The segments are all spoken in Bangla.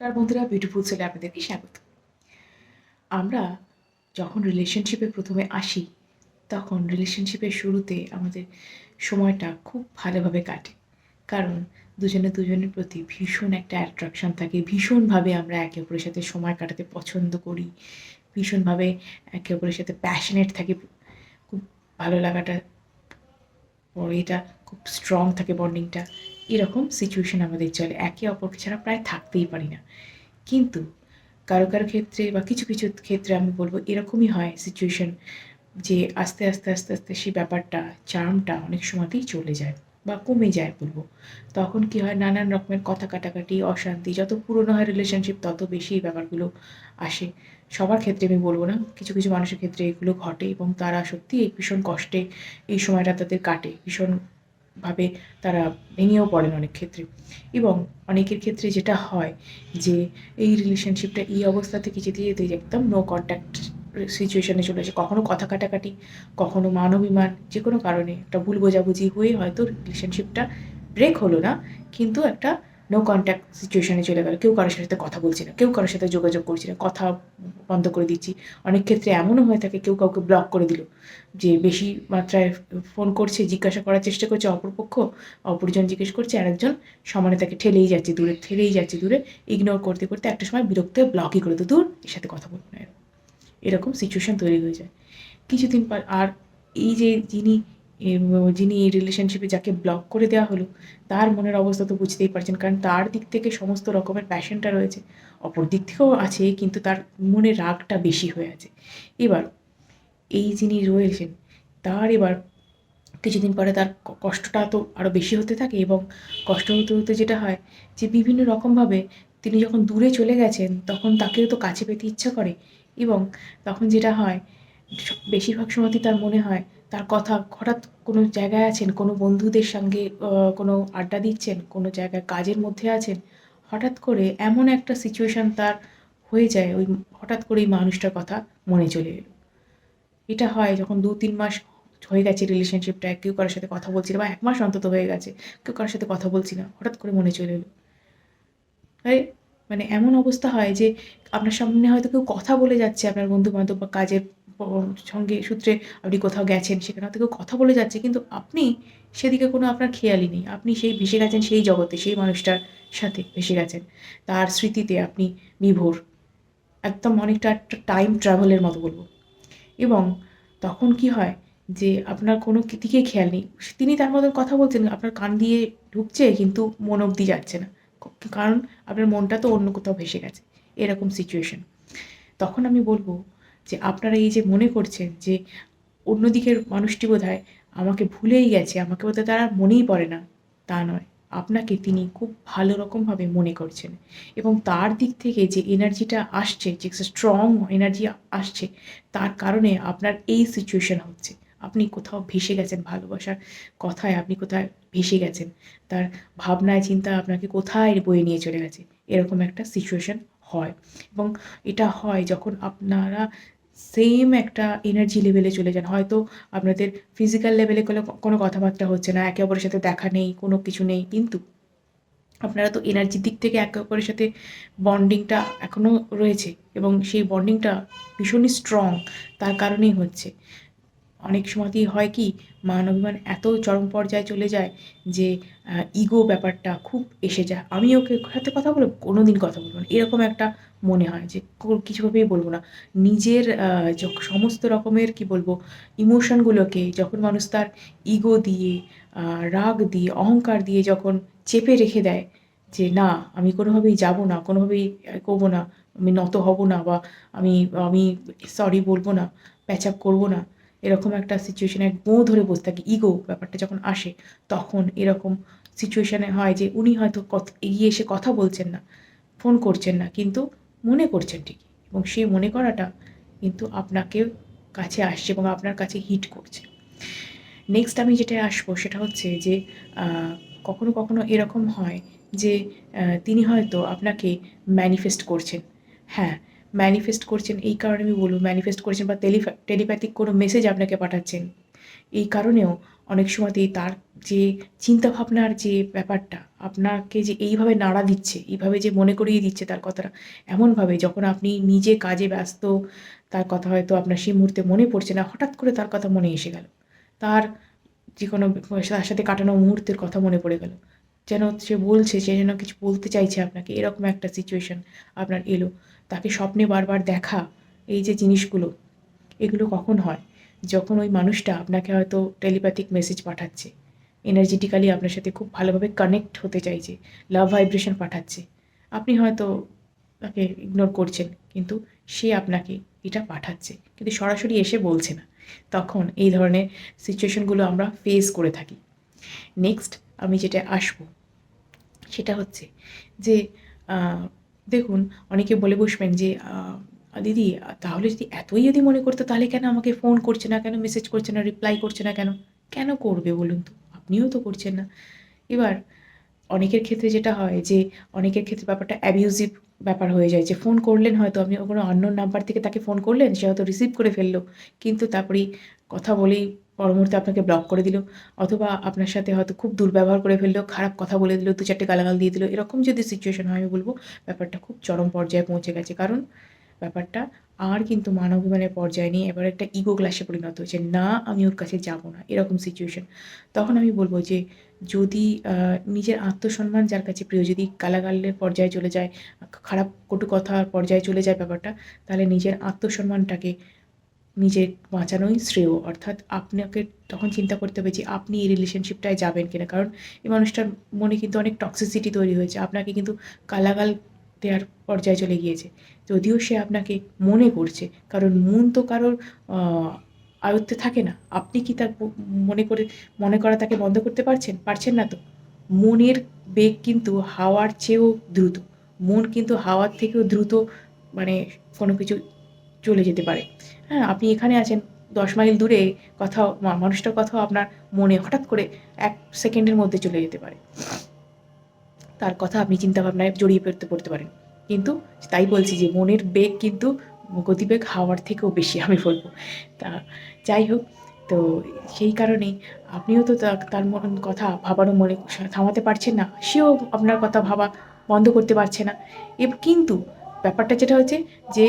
তার বন্ধুরা বিউটিফুল সেলে আপনাদেরকে স্বাগত। আমরা যখন রিলেশনশিপে প্রথমে আসি, তখন রিলেশনশিপের শুরুতে আমাদের সময়টা খুব ভালোভাবে কাটে। কারণ দুজনে দুজনের প্রতি ভীষণ একটা অ্যাট্রাকশন থাকে, ভীষণভাবে আমরা একে অপরের সাথে সময় কাটাতে পছন্দ করি, ভীষণভাবে একে অপরের সাথে প্যাশনেট থাকি। খুব ভালো লাগাটা পরে এটা খুব স্ট্রং থাকে বন্ডিংটা এরকম সিচুয়েশন আমাদের চলে। একে অপরকে ছাড়া প্রায় থাকতেই পারি না। কিন্তু কারও কারও ক্ষেত্রে বা কিছু কিছু ক্ষেত্রে আমি বলব, এরকমই হয় সিচুয়েশন যে আস্তে আস্তে আস্তে আস্তে সেই ব্যাপারটা চার্মটা অনেক সময়তেই চলে যায় বা কমে যায় বলব। তখন কি হয়, নানান রকমের কথা কাটাকাটি, অশান্তি, যত পুরনো হয় রিলেশনশিপ তত বেশি এই ব্যাপারগুলো আসে। সবার ক্ষেত্রে আমি বলব না, কিছু কিছু মানুষের ক্ষেত্রে এগুলো ঘটে এবং তারা সত্যি ভীষণ কষ্টে এই সময়টা তাদের কাটে। ভীষণভাবে তারা ভেঙেও পড়েন অনেক ক্ষেত্রে। এবং অনেকের ক্ষেত্রে যেটা হয় যে, এই রিলেশনশিপটা এই অবস্থা থেকে যেতে যেতে একদম নো কন্ট্যাক্ট সিচুয়েশনে চলে আসে। কখনো কথা কাটাকাটি, কখনো মানবিমান যে কোনো কারণে। একটা ভুল বোঝাবুঝি হয়ে হয়তো রিলেশনশিপটা ব্রেক হলো না, কিন্তু একটা নো কন্ট্যাক্ট সিচুয়েশনে চলে গেল। কেউ কারোর সাথে কথা বলছি না, কেউ কারোর সাথে যোগাযোগ করছি না, কথা বন্ধ করে দিচ্ছি। অনেক ক্ষেত্রে এমনও হয়ে থাকে, কেউ কাউকে ব্লক করে দিল। যে বেশি মাত্রায় ফোন করছে, জিজ্ঞাসা করার চেষ্টা করছে অপরপক্ষ, অপরজন জিজ্ঞেস করছে, আরেকজন সমানে তাকে ঠেলেই যাচ্ছে, দূরে ঠেলেই যাচ্ছে, দূরে ইগনোর করতে করতে একটা সময় বিরক্ত হয়ে ব্লকই করে তো দূর এর সাথে কথা বলব না। এরকম সিচুয়েশন তৈরি হয়ে যায়। কিছুদিন পর আর এই যে যিনি যিনি এই রিলেশনশিপে যাকে ব্লক করে দেওয়া হলো, তার মনের অবস্থা তো বুঝতেই পারছেন, কারণ তার দিক থেকে সমস্ত রকমের প্যাশনটা রয়েছে, অপর দিক থেকেও আছে, কিন্তু তার মনে রাগটা বেশি হয়ে আছে। এবার, এই যিনি রয়েছেন, তার এবার কিছুদিন পরে তার কষ্টটা তো আরও বেশি হতে থাকে এবং কষ্ট হতে হতে যেটা হয় যে বিভিন্ন রকমভাবে তিনি যখন দূরে চলে গেছেন, তখন তাকেও তো কাছে পেতে ইচ্ছা করে এবং তখন যেটা হয় বেশিরভাগ সময়তেই তার মনে হয় তার কথা হঠাৎ কোনো জায়গায় আছেন, কোনো বন্ধুদের সঙ্গে কোনো আড্ডা দিচ্ছেন, কোনো জায়গায় কাজের মধ্যে আছেন, হঠাৎ করে এমন একটা সিচুয়েশান তার হয়ে যায়, ওই হঠাৎ করে এই মানুষটার কথা মনে চলে এলো। এটা হয় যখন দু তিন মাস হয়ে গেছে রিলেশনশিপটা কেউ কারোর সাথে কথা বলছি না বা এক মাস অন্তত হয়ে গেছে, কেউ কারোর সাথে কথা বলছি না, হঠাৎ করে মনে চলে এলো। তাই মানে এমন অবস্থা হয় যে আপনার সামনে হয়তো কেউ কথা বলে যাচ্ছে, আপনার বন্ধু বান্ধব বা কাজের সঙ্গে সূত্রে আপনি কোথাও গেছেন, সেখানে কেউ কথা বলে যাচ্ছে, কিন্তু আপনি সেদিকে কোনো আপনার খেয়ালই নেই। আপনি সেই ভেসে গেছেন সেই জগতে, সেই মানুষটার সাথে ভেসে গেছেন। তার স্মৃতিতে আপনি বিভোর একদম অনেকটা একটা টাইম ট্রাভেলের মতো বলব। এবং তখন কি হয় যে আপনার কোনো দিকে খেয়াল নেই। তিনি তার মতন কথা বলছেন, আপনার কান দিয়ে ঢুকছে, কিন্তু মন অবধি যাচ্ছে না। কারণ আপনার মনটা তো অন্য কোথাও ভেসে গেছে, এরকম সিচুয়েশন তখন আমি বলব যে আপনারা এই যে মনে করছেন যে অন্যদিকের মানুষটি বোধহয় আমাকে ভুলেই গেছে, আমাকে বোধহয় তারা মনেই পড়ে না, তা নয়। আপনাকে তিনি খুব ভালো রকমভাবে মনে করছেন এবং তার দিক থেকে যে এনার্জিটা আসছে, যে স্ট্রং এনার্জি আসছে, তার কারণে আপনার এই সিচুয়েশন হচ্ছে। আপনি কোথাও ভেসে গেছেন ভালোবাসার কথায়, আপনি কোথায় ভেসে গেছেন, তার ভাবনায়, চিন্তা আপনাকে কোথায় বয়ে নিয়ে চলে গেছে, এরকম একটা সিচুয়েশন হয়। এবং এটা হয় যখন আপনারা সেম একটা এনার্জি লেভেলে চলে যান। হয়তো আপনাদের ফিজিক্যাল লেভেলে কোনো কোনো কথাবার্তা হচ্ছে না, একে অপরের সাথে দেখা নেই, কোনো কিছু নেই, কিন্তু আপনারা তো এনার্জির দিক থেকে একে অপরের সাথে বন্ডিংটা এখনও রয়েছে এবং সেই বন্ডিংটা ভীষণই স্ট্রং তার কারণেই হচ্ছে। অনেক সময়তেই হয় কি মান অভিমান এত চরম পর্যায়ে চলে যায় যে ইগো ব্যাপারটা খুব এসে যায়। আমি ওকে সাথে কথা বলব কোনো দিন কথা বলব না। এরকম একটা মনে হয় যে কিছুভাবেই বলব না। নিজের সমস্ত রকমের কি বলব ইমোশনগুলোকে যখন মানুষ তার ইগো দিয়ে রাগ দিয়ে, অহংকার দিয়ে যখন চেপে রেখে দেয় যে, না, আমি কোনোভাবেই যাব না, কোনোভাবেই করব না, আমি নত হব না বা আমি আমি সরি বলব না প্যাচ আপ করব না এরকম একটা সিচুয়েশনে গো ধরে বসে থাকি ইগো ব্যাপারটা যখন আসে, তখন এরকম সিচুয়েশানে হয় যে উনি হয়তো এগিয়ে এসে কথা বলছেন না ফোন করছেন না, কিন্তু মনে করছেন ঠিকই এবং সেই মনে করাটা কিন্তু আপনাকে কাছে আসছে এবং আপনার কাছে হিট করছে। নেক্সট আমি যেটা আসব সেটা হচ্ছে যে কখনো কখনো এরকম হয় যে তিনি হয়তো আপনাকে ম্যানিফেস্ট করছেন। হ্যাঁ ম্যানিফেস্ট করছেন, এই কারণে আমি বলব ম্যানিফেস্ট করছেন বা টেলিফা টেলিপ্যাথিক কোনো মেসেজ আপনাকে পাঠাচ্ছেন। এই কারণেও অনেক সময়তেই তার যে চিন্তাভাবনার যে ব্যাপারটা, আপনাকে যে এইভাবে নাড়া দিচ্ছে, এইভাবে যে মনে করিয়ে দিচ্ছে তার কথাটা, এমনভাবে যখন আপনি নিজে কাজে ব্যস্ত, তার কথা হয়তো আপনার সেই মুহূর্তে মনে পড়ছে না, হঠাৎ করে তার কথা মনে এসে গেল। তার যে কোনো তার সাথে কাটানো মুহূর্তের কথা মনে পড়ে গেল। যেন সে বলছে, সে যেন কিছু বলতে চাইছে আপনাকে, এরকম একটা সিচুয়েশন আপনার এলো। তাকে স্বপ্নে বারবার দেখা, এই যে জিনিসগুলো, এগুলো কখন হয়? যখন ওই মানুষটা আপনাকে হয়তো টেলিপ্যাথিক মেসেজ পাঠাচ্ছে এনার্জেটিক্যালি আপনার সাথে খুব ভালোভাবে কানেক্ট হতে চাইছে লাভ ভাইব্রেশন পাঠাচ্ছে, আপনি হয়তো তাকে ইগনোর করছেন, কিন্তু সে আপনাকে এটা পাঠাচ্ছে, কিন্তু সরাসরি এসে বলছে না। তখন এই ধরনের সিচুয়েশনগুলো আমরা ফেস করে থাকি। নেক্সট আমি যেটা আসব, সেটা হচ্ছে যে দেখুন, অনেকে বলে বসবেন যে দিদি, তাহলে যদি এতই যদি মনে করতো, তাহলে কেন আমাকে ফোন করছে না কেন মেসেজ করছে না রিপ্লাই করছে না কেন? কেন করবে বলুন তো? আপনিও তো করছেন না। এবার, অনেকের ক্ষেত্রে যেটা হয় যে, অনেকের ক্ষেত্রে ব্যাপারটা অ্যাবিউজিভ ব্যাপার হয়ে যায় যে ফোন করলেন হয়তো আপনি কোনো অন্য নাম্বার থেকে তাকে ফোন করলেন সে হয়তো রিসিভ করে ফেলল। কিন্তু তারপরেই কথা বলেই পর মুহূর্তে আপনাকে ব্লক করে দিল, অথবা আপনার সাথে হয়তো খুব দুর্ব্যবহার করে ফেলল, খারাপ কথা বলে দিল, দু চারটে গালাগাল দিয়ে দিল, এরকম যদি সিচুয়েশন হয় আমি বলব ব্যাপারটা খুব চরম পর্যায়ে পৌঁছে গেছে। কারণ ব্যাপারটা আর কিন্তু মানবাভিমানের পর্যায়ে নিয়ে এবার একটা ইগো ক্লাসে পরিণত হয়েছে, না, আমি ওর কাছে যাব না, এরকম সিচুয়েশন তখন আমি বলব যে যদি নিজের আত্মসম্মান যার কাছে প্রিয়, যদি গালাগালের পর্যায়ে চলে যায়, খারাপ কটু কথার পর্যায়ে চলে যায় ব্যাপারটা, তাহলে নিজের আত্মসম্মানটাকে নিজে বাঁচানোই শ্রেয়। অর্থাৎ আপনাকে তখন চিন্তা করতে হবে যে, আপনি এই রিলেশনশিপটায় যাবেন কিনা। কারণ এই মানুষটার মনে কিন্তু অনেক টক্সিসিটি তৈরি হয়েছে। আপনাকে কিন্তু গালাগাল দেওয়ার পর্যায়ে চলে গিয়েছে। যদিও সে আপনাকে মনে করছে, কারণ মন তো কারোর আয়ত্তে থাকে না। আপনি কি তার মনে করে, মনে করা তাকে বন্ধ করতে পারছেন? পারছেন না তো। মনের বেগ কিন্তু হাওয়ার চেয়েও দ্রুত। মন কিন্তু হাওয়ার থেকেও দ্রুত মানে কোনো কিছু চলে যেতে পারে। হ্যাঁ আপনি এখানে আছেন, দশ মাইল দূরে কথা মানুষটার কথাও আপনার মনে হঠাৎ করে এক সেকেন্ডের মধ্যে চলে যেতে পারে। তার কথা আপনি চিন্তাভাবনায় জড়িয়ে পড়তে পড়তে পারেন। কিন্তু তাই বলছি যে, মনের বেগ কিন্তু গতিবেগ হাওয়ার থেকেও বেশি আমি বলব। তা যাই হোক, তো সেই কারণেই আপনিও তো তার মন কথা ভাবারও মনে থামাতে পারছেন না, সেও আপনার কথা ভাবা বন্ধ করতে পারছে না। কিন্তু ব্যাপারটা যেটা হচ্ছে যে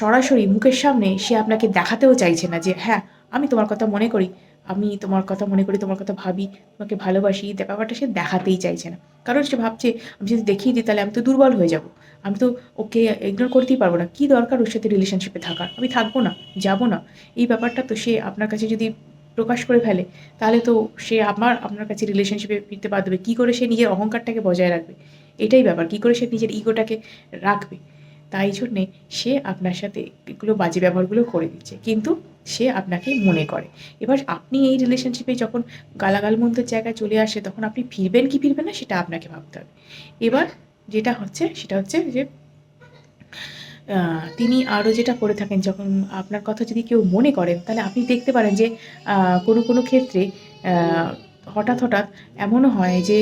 সরাসরি মুখের সামনে সে আপনাকে দেখাতেও চাইছে না যে হ্যাঁ আমি তোমার কথা মনে করি, আমি তোমার কথা মনে করি, তোমার কথা ভাবি, তোমাকে ভালোবাসি। ব্যাপারটা সে দেখাতেই চাইছে না। কারণ সে ভাবছে, আমি যদি দেখিয়ে দিই তাহলে আমি তো দুর্বল হয়ে যাব। আমি তো ওকে ইগনোর করতেই পারব না। কী দরকার ওর সাথে রিলেশনশিপে থাকার? আমি থাকব না, যাব না। এই ব্যাপারটা তো সে আপনার কাছে যদি প্রকাশ করে ফেলে, তাহলে তো সে আমার আপনার কাছে রিলেশনশিপে ফিরতে বাধ্য হবে। কী করে সে নিজের অহংকারটাকে বজায় রাখবে? এটাই ব্যাপার, কী করে সে নিজের ইগোটাকে রাখবে? তাই জন্যে সে আপনার সাথে এগুলো বাজে ব্যবহারগুলো করে দিচ্ছে। কিন্তু সে আপনাকে মনে করে। এবার আপনি এই রিলেশনশিপে যখন গালাগাল মন্দের জায়গায় চলে আসে, তখন আপনি ফিরবেন কি ফিরবেন না, সেটা আপনাকে ভাবতে হবে। এবার যেটা হচ্ছে, সেটা হচ্ছে যে তিনি আরও যেটা করে থাকেন, যখন আপনার কথা যদি কেউ মনে করেন, তাহলে আপনি দেখতে পারেন যে কোনো কোনো ক্ষেত্রে হঠাৎ হঠাৎ এমনও হয় যে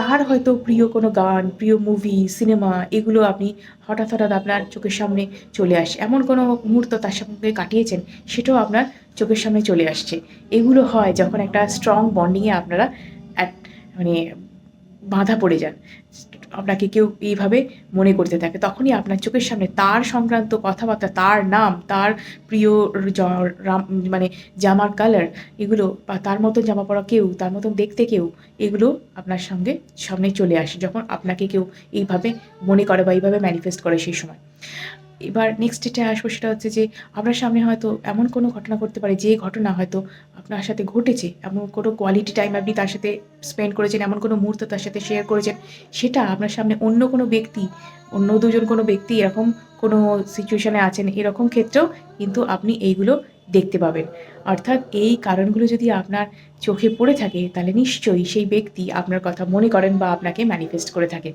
তার হয়তো প্রিয় কোনো গান, প্রিয় মুভি সিনেমা এগুলো আপনি হঠাৎ হঠাৎ আপনার চোখের সামনে চলে আসে। এমন কোনো মুহূর্ত তার সঙ্গে কাটিয়েছেন, সেটাও আপনার চোখের সামনে চলে আসছে। এগুলো হয় যখন একটা স্ট্রং বন্ডিংয়ে আপনারা মানে বাঁধা পড়ে যান। আপনাকে কেউ এইভাবে মনে করতে থাকে। তখনই আপনার চোখের সামনে তার সংক্রান্ত কথাবার্তা, তার নাম, তার প্রিয় মানে জামার কালার এগুলো বা তার মতো জামা পরা কেউ, তার মতন দেখতে কেউ, এগুলো আপনার সঙ্গে সামনে চলে আসে। যখন আপনাকে কেউ এইভাবে মনে করে বা এইভাবে ম্যানিফেস্ট করে সেই সময়। এবার নেক্সট যেটা আসব সেটা হচ্ছে যে আপনার সামনে হয়তো এমন কোনো ঘটনা ঘটতে পারে, যে ঘটনা হয়তো আপনার সাথে ঘটেছে, এমন কোনো কোয়ালিটি টাইম আপনি তার সাথে স্পেন্ড করেছেন, এমন কোনো মুহূর্ত তার সাথে শেয়ার করেছেন, সেটা আপনার সামনে অন্য কোনো ব্যক্তি, অন্য দুজন কোনো ব্যক্তি এরকম কোনো সিচুয়েশানে আছেন, এরকম ক্ষেত্রেও কিন্তু আপনি এইগুলো দেখতে পাবেন। অর্থাৎ এই কারণগুলো যদি আপনার চোখে পড়ে থাকে, তাহলে নিশ্চয়ই সেই ব্যক্তি আপনার কথা মনে করেন বা আপনাকে ম্যানিফেস্ট করে থাকেন